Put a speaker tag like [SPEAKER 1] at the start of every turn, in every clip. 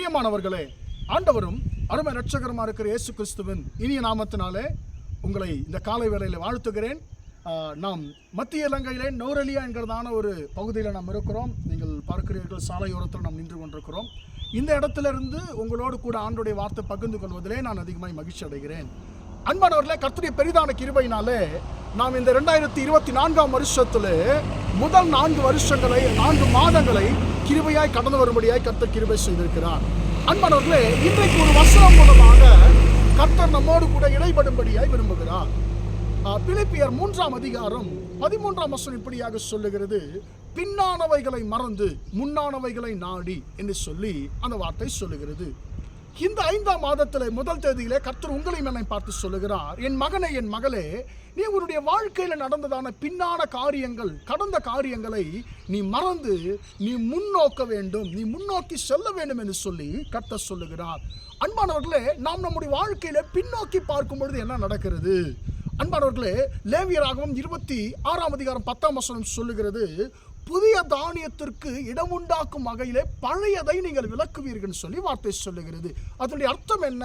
[SPEAKER 1] பிரியமானவர்களே ஆண்டவரும் அருமை ரட்சகரமாக இருக்கிற இயேசு கிறிஸ்துவின் இனிய நாமத்தினாலே உங்களை இந்த காலை வேளையில் வாழ்த்துகிறேன். நாம் மத்திய இலங்கையிலே நோரலியா என்கிறதான ஒரு பகுதியில் நாம் இருக்கிறோம். நீங்கள் பார்க்கிறீர்கள் சாலையோரத்தில் நாம் நின்று கொண்டிருக்கிறோம். இந்த இடத்திலிருந்து உங்களோடு கூட ஆண்டுடைய வார்த்தை பகிர்ந்து கொள்வதிலே நான் அதிகமாக மகிழ்ச்சி அடைகிறேன். அன்பானவர்களே கர்த்தருடைய பெரிதான கிருபையினாலே நாம் இந்த ரெண்டாயிரத்தி இருபத்தி நான்காம் வருஷத்துல முதல் நான்கு வருஷங்களை நான்கு மாதங்களை கிருபையாய் கடந்து வரும்படியாய் கர்த்தர் கிருபை செய்திருக்கிறார். அன்பானவர்களே இன்றைக்கு ஒரு வசனம் மூலமாக கர்த்தர் நம்மோடு கூட இடைபடும்படியாய் விரும்புகிறார். பிலிப்பியர் மூன்றாம் அதிகாரம் பதிமூன்றாம் வசனம் இப்படியாக சொல்லுகிறது. பின்னானவைகளை மறந்து முன்னானவைகளை நாடி என்று சொல்லி அந்த வார்த்தை சொல்லுகிறது. இந்த ஐந்தாம் மாதத்தில் முதல் தேதியிலே கர்த்தர் உங்களையும் என்னை பார்த்து சொல்லுகிறார். என் மகனே என் மகளே நீ உன்னுடைய வாழ்க்கையில் நடந்ததான பின்னான காரியங்கள் கடந்த காரியங்களை நீ மறந்து நீ முன்னோக்க வேண்டும் நீ முன்னோக்கி செல்ல வேண்டும் என்று சொல்லி கர்த்தர் சொல்லுகிறார். அன்பானவர்களே நாம் நம்முடைய வாழ்க்கையில பின்னோக்கி பார்க்கும் பொழுது என்ன நடக்கிறது? அன்பானவர்களே லேவியராகவும் இருபத்தி ஆறாம் அதிகாரம் பத்தாம் வசனம் சொல்லுகிறது புதிய தானியத்திற்கு இடம் உண்டாக்கும் வகையிலே பழையதை நீங்கள் விளக்குவீர்கள் சொல்லி வார்த்தை சொல்லுகிறது. அதனுடைய அர்த்தம் என்ன?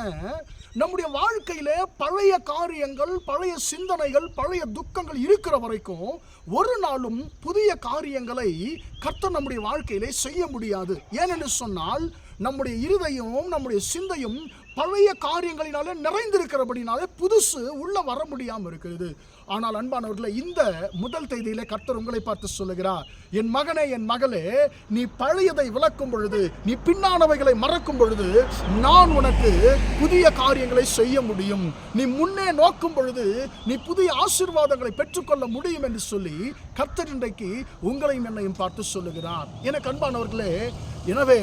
[SPEAKER 1] நம்முடைய வாழ்க்கையிலே பழைய காரியங்கள் பழைய சிந்தனைகள் பழைய துக்கங்கள் இருக்கிற வரைக்கும் ஒரு நாளும் புதிய காரியங்களை கர்த்தர் நம்முடைய வாழ்க்கையிலே செய்ய முடியாது. ஏனென்று சொன்னால் நம்முடைய இருதயமும் நம்முடைய சிந்தையும் பழைய காரியங்களினாலே நிறைந்திருக்கிறபடினாலே புதுசு உள்ள வர முடியாமல் இருக்கிறது ஆனால் அன்பானவர்களை இந்த முதல் தேதியிலே கர்த்தர் உங்களை பார்த்து சொல்லுகிறார் என் மகனே என் மகளே நீ பழையதை விளக்கும் பொழுது நீ பின்னானவைகளை மறக்கும் பொழுது நான் உனக்கு புதிய காரியங்களை செய்ய முடியும். நீ முன்னே நோக்கும் பொழுது நீ புதிய ஆசீர்வாதங்களை பெற்றுக்கொள்ள முடியும் என்று சொல்லி கர்த்தர் இன்றைக்கு உங்களையும் என்னையும் பார்த்து சொல்லுகிறார். எனக்கு அன்பானவர்களே எனவே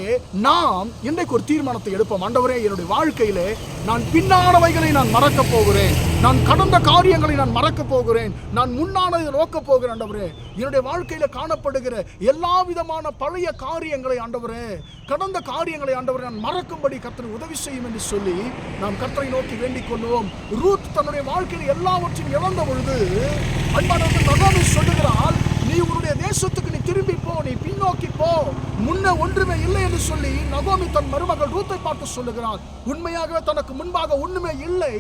[SPEAKER 1] நாம் இன்றைக்கு ஒரு தீர்மானத்தை எடுப்போம். ஆண்டவரே என்னுடைய வாழ்க்கை வாழ்க்கையிலே நான் பின்னானவைகளை நான் மறக்கப் போகிறேன். நான் கடந்த காரியங்களை நான் மறக்கப் போகிறேன். நான் முன்னானதை நோக்கப் போகிறேன் ஆண்டவரே. என்னுடைய வாழ்க்கையில் காணப்படுகிற எல்லா விதமான பழைய காரியங்களை ஆண்டவரே கடந்த காரியங்களை ஆண்டவரே நான் மறக்கும்படி கத்தனை உதவி செய்யும் என்று சொல்லி நாம் கர்த்தரை நோக்கி வேண்டிக் கொள்வோம் ரூத் தன்னுடைய வாழ்க்கையில் எல்லாவற்றையும் இழந்த பொழுது அன்பானவர்கள் நகோமி நீ உன்னுடைய தேசத்துக்கு நீ திரும்பி போ நீ பின்னோ போ ஒன்றுமே இல்லை என்று சொல்லி நகோமி தன் மருமகள் ரூத்தை பார்த்து சொல்லுகிறார் உண்மையாகவே தனக்கு முன்பாக ஒண்ணுமே இல்லை.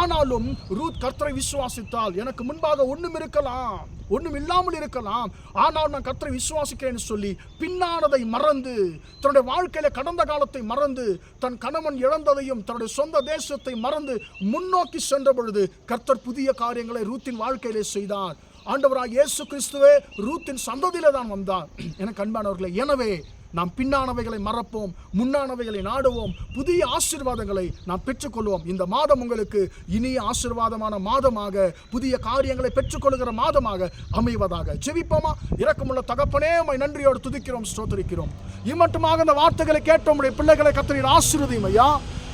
[SPEAKER 1] ஆனாலும் ரூத் கர்த்தரை விசுவாசித்தால் எனக்கு முன்பாக ஒன்றும் இருக்கலாம். ஒன்றும் இல்லாமல் இருக்கலாம். ஆனால் நான் கர்த்தரை விசுவாசிக்கிறேன்னு சொல்லி பின்னானதை மறந்து தன்னுடைய வாழ்க்கையில கடந்த காலத்தை மறந்து தன் கணவன் இழந்ததையும் தன்னுடைய சொந்த தேசத்தை மறந்து முன்னோக்கி சென்ற பொழுது கர்த்தர் புதிய காரியங்களை ரூத்தின் வாழ்க்கையிலே செய்தார். ஆண்டவராக இயேசு கிறிஸ்துவே ரூத்தின் சந்ததியில் தான் வந்தார். எனக்கு அன்பானவர்களே எனவே நாம் பின்னானவைகளை மறப்போம் முன்னானவைகளை நாடுவோம் புதிய ஆசீர்வாதங்களை நாம் பெற்றுக்கொள்வோம். இந்த மாதம் உங்களுக்கு இனிய ஆசீர்வாதமான மாதமாக புதிய காரியங்களை பெற்றுக்கொள்கிற மாதமாக அமைவதாக ஜெபிப்போமா? இறக்கமுள்ள தகப்பனே உமை நன்றியோடு துதிக்கிறோம் ஸ்தோத்தரிக்கிறோம். இம்மட்டுமாக இந்த வார்த்தைகளை கேட்டோம் உடைய பிள்ளைகளை கத்தரின் ஆசீர்வதியும் ஐயா.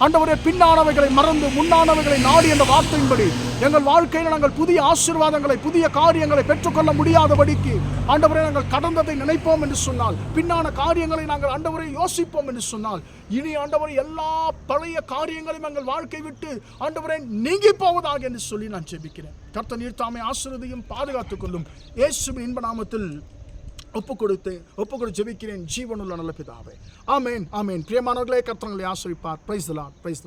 [SPEAKER 1] அண்டவரே பின்னானவைகளை மறந்து முன்னானவைகளை நாடி என்ற வார்த்தையின்படி எங்கள் வாழ்க்கையில் நாங்கள் புதிய ஆசீர்வாதங்களை புதிய காரியங்களை பெற்றுக்கொள்ள முடியாதபடிக்கு ஆண்டவரை நாங்கள் கடந்ததை நினைப்போம் என்று சொன்னால் பின்னான காரியங்களை நாங்கள் ஆண்டவரை யோசிப்போம் என்று சொன்னால் இனி ஆண்டவரை எல்லா பழைய காரியங்களையும் எங்கள் வாழ்க்கை விட்டு ஆண்டவரை நீங்கி போவதாக என்று சொல்லி நான் ஜெபிக்கிறேன். கர்த்த நீர்த்தாமை ஆசீர்வதியும் பாதுகாத்துக் கொள்ளும். இயேசுவின் இன்ப நாமத்தில் ஒப்பு கொடுத்து ஒப்பு கொடுத்து ஜெபிக்கிறேன். ஜீவனுள்ள நல்ல பிதாவே. ஆமேன் ஆமேன். பிரியமானவர்களே கர்த்தங்களை ஆசிரிப்பார். Price தலாட் price